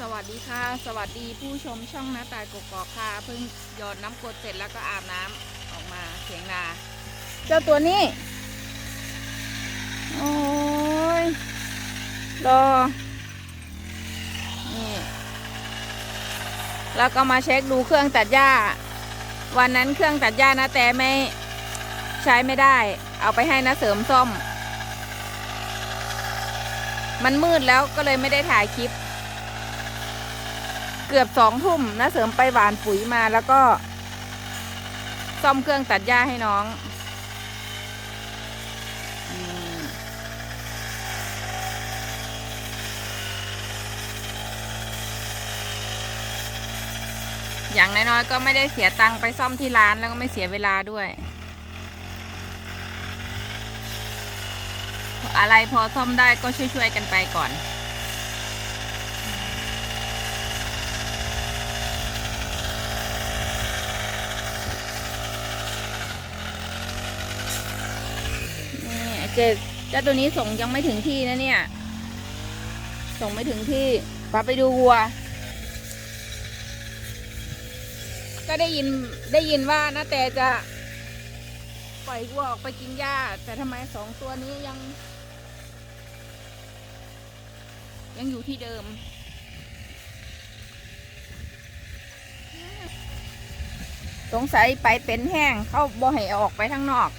สวัสดีค่ะ สวัสดีผู้ชมช่องหน้าตายกกอกค่ะ เพิ่งหยอดน้ำกรดเสร็จแล้วก็อาบน้ำออกมาเถียงนา เจ้าตัวนี้ โอ้ยรอ นี่ แล้วก็มาเช็คดูเครื่องตัดหญ้า วันนั้นเครื่องตัดหญ้านะแต่ไม่ใช้ไม่ได้ เอาไปให้นะเสริมซ่อม มันมืดแล้วก็เลยไม่ได้ถ่ายคลิป เกือบสองทุ่มนะเสริมไปหวานปุ๋ยมาแล้วก็ ซ่อมเครื่องตัดหญ้าให้น้องอย่างน้อยๆก็ไม่ได้เสียตังค์ไปซ่อมที่ร้านแล้วก็ไม่เสียเวลาด้วย อะไรพอซ่อมได้ก็ช่วยๆกันไปก่อน นี่ เจเจ้าตัวนี้ส่งยังไม่ถึงที่นะเนี่ย ส่งไม่ถึงที่ปาไปดูวัว ก็ได้ยินได้ยินว่านะแต่จะปล่อยวัวออกไปกินหญ้า แต่ทำไมสองตัวนี้ยัง ยังอยู่ที่เดิมสงสัยไปเป็นแห้ง เขาบ่ให้ออกไปข้างนอก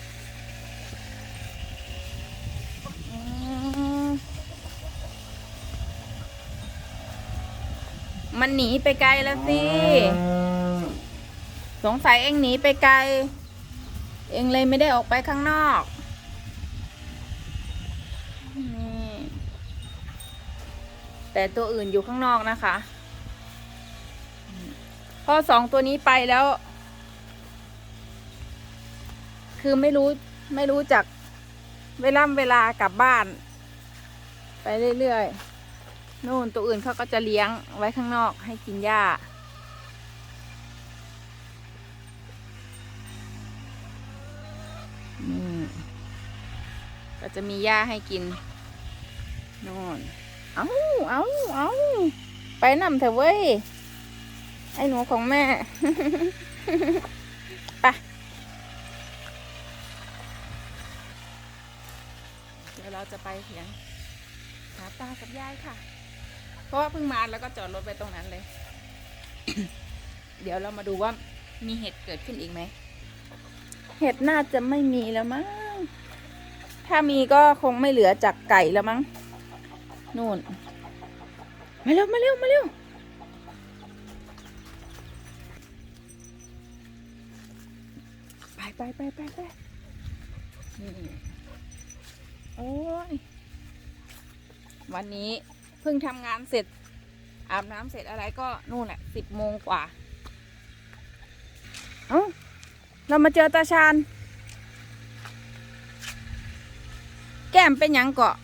มันหนีไปไกลแล้วสิ สงสัยเองหนีไปไกล เองเลยไม่ได้ออกไปข้างนอกนี่แต่ตัวอื่นอยู่ข้างนอกนะคะพอสองตัวนี้ไปแล้ว คือไม่รู้ไม่รู้จักเวลาเวลากลับบ้าน ไปเรื่อยๆ นู่นตัวอื่นเขาก็จะเลี้ยงไว้ข้างนอกให้กินหญ้า นี่ก็จะมีหญ้าให้กินนอนเอาเอาเอาไปนำเถอะเว้ย ไอ้หนูของแม่ ไปเดี๋ยวเราจะไปเถียงหาตากับยายค่ะ เพราะว่าเพิ่งมาแล้วก็จอดรถไปตรงนั้นเลย เดี๋ยวเรามาดูว่ามีเห็ดเกิดขึ้นอีกไหม เห็ดน่าจะไม่มีแล้วมั้ง ถ้ามีก็คงไม่เหลือจากไก่แล้วมั้ง นู่น มาเร็ว มาเร็ว มาเร็ว ไปไปไปไปไปโอ้ย วันนี้ เพิ่งทำงานเสร็จ อาบน้ำเสร็จอะไรก็นู่นแหละสิบโมงกว่า เอ้า เรามาเจอตาชานแก้มเป็นหยังเกาะ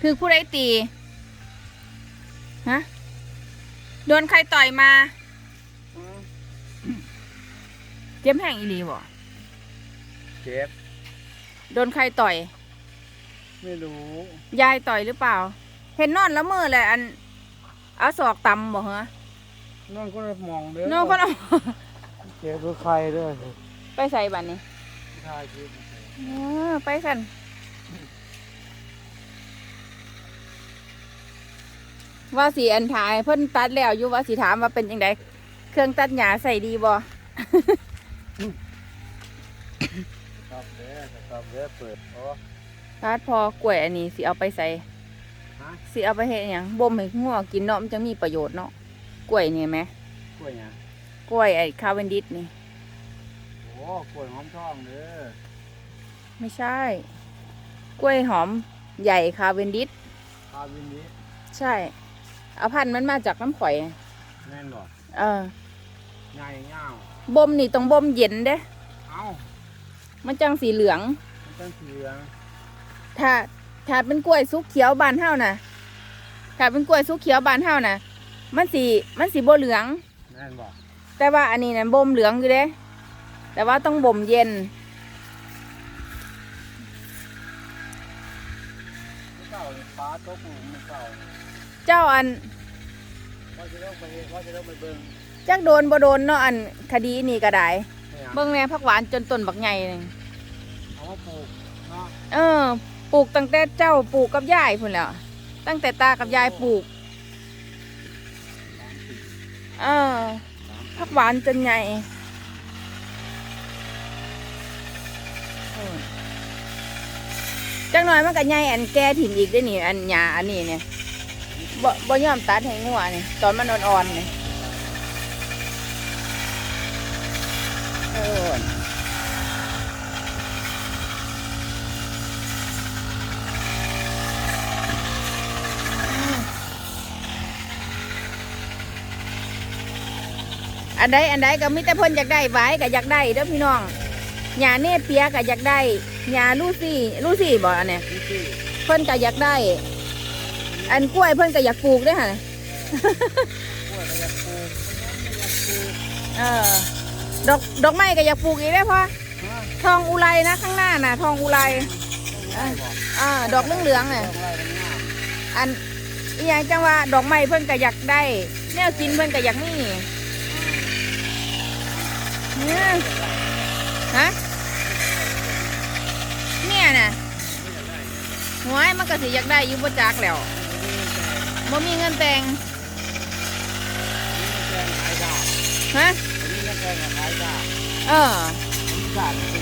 คือผู้ใดตี ฮะ โดนใครต่อยมา เจ็บแห้งอีหลีบ่เจ็บ โดนใครต่อย ไม่รู้ ยายต่อยหรือเปล่า เห็นนอนแล้วมือเลยอันเอาศอกตำบ่เหรอนั่นก็มองเด้อน้องก็เอาเจ็บคือใครเด้อไปใส่บัตรนี้ใช่คืออ๋อไปสันว่าสีอันถ่ายเพิ่นตัดแล้วอยู่ว่าสีถามว่าเป็นยังไงเครื่องตัดหญ้าใส่ดีบ่ครับเด้อครับเด้อเปิดโอ้ตัดพอกล้วยอันนี้สิเอาไปใส่ฮะ สิเอาไปเฮ็ดหยังบ่มให้งัวกินเนาะมันจะมีประโยชน์เนาะกล้วยนี่ไหมกล้วยหยังกล้วยไอ้คาเวนดิสนี่ โอ้กล้วยหอมทองเด้อไม่ใช่ กล้วยหอมใหญ่คาเวนดิสพาวินนี้ใช่ เอาพันธุ์มันมาจากน้ำข่อย แม่นบ่เออใหญ่ยาวบ่มนี่ต้องบ่มเย็นเด้ เอ้ามันจังสีเหลือง มันเป็นสีเหลืองถ้า ถ้าเป็นกล้วยสุกเขียวบานเฮานะถ้าเป็นกล้วยสุกเขียวบานเฮานะมันสีมันสีบ่เหลืองแม่นบ่แต่ว่าอันนี้นะบ่มเหลืองอยู่เด้ แต่ว่าต้องบ่มเย็นเก่าเลยฟ้าตกหลุมเก่าเจ้าอันว่าจะต้องไปว่าจะต้องไปเบิ่งจักโดนบ่โดนเนาะอันคดีนี่ก็ได้เนี่ยเบิ่งแหน่ผักหวานจนต้นบักใหญ่นึงเอามาปลูกเนาะ เออ ปลูกตั้งแต่เจ้าปลูกกับยายพุ่นแล้วตั้งแต่ตากับยายปลูกเออผักหวานจนใหญ่จังหน่อยมันก็ใหญ่อันแก่ถิ่นอีกได้อนี่อันหญ้าอันนี้เนี่ยบ่บ่ยอมตัดให้งัวนี่ตอนมันอ่อนๆนี่เออ อันใดอันใดก็มิแต่เพิ่นอยากได้ไว้ก็อยากได้เด้อพี่น้องหญ้าเนเปียก็อยากได้หญ้าลูซี่ลูซี่บ่อันเนี้ยนี่คือเพิ่นก็อยากได้ อันกล้วยเพิ่นก็อยากปลูกเด้วยค่ะกล้วยก็อยากปลูกมันยังไม่อยากปลูกเออดอกดอกไม้ก็อยากปลูกอีกได้อพอฮะทองอุไรนะข้างหน้าน่ะ ทองอุไรต้องไล่บอกอ่าดอกเหลืองๆน่ะต้องไล่มันงามอันอีหยังจังว่าดอกไม้เพิ่นก็อยากได้ แนวกินเพิ่นก็อยากมีเนี่ย ฮะเนี่ยน่ะหวยมันก็สิอยากได้อยู่บ่จักแล้วบ่มีเงินแต่งแกงขายดาบฮะอันนี้ก็แกงขายดาบเออ มีดาบเป็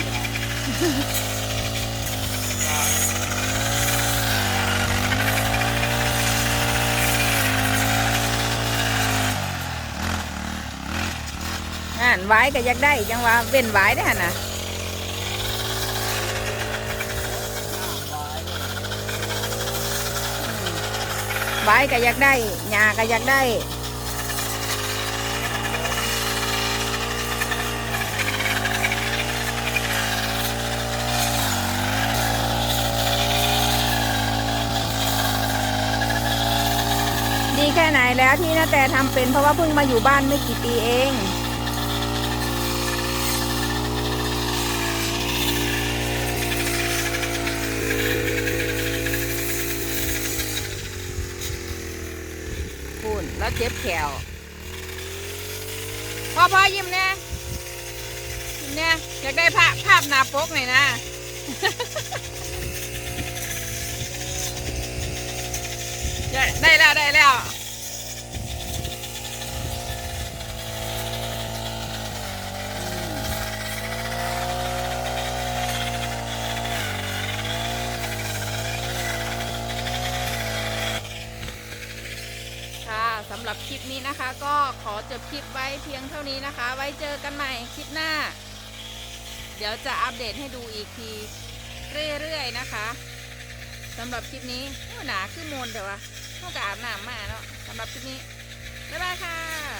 นดาบอ่านไว้ก็อยากได้จังว่าเว้นไว้ได้หนน่ะไว้ก็อยากได้หญ้าก็อยากได้ดีแค่ไหนแล้วที่นาแต่ทำเป็นเพราะว่าเพิ่งมาอยู่บ้านไม่กี่ปีเอง แล้วเจ็บแขวพ่อพ่อยิ้มเนี่ยิ้มเน่อยากได้ภาพภาพนาปกหน่อยนะได้ได้แล้วได้แล้ว ค่ะสำ หรับคลิปนี้นะคะ ก็ขอจบคลิปไว้เพียงเท่านี้นะคะ ไว้เจอกันใหม่คลิปหน้า เดี๋ยวจะอัปเดตให้ดูอีกทีเรื่อยๆนะคะสำหรับคลิปนี้หนาขึ้นมนแต่ว่าเท่ากับอาบน้ำมาเนาะสำหรับคลิปนี้บ๊ายบายค่ะ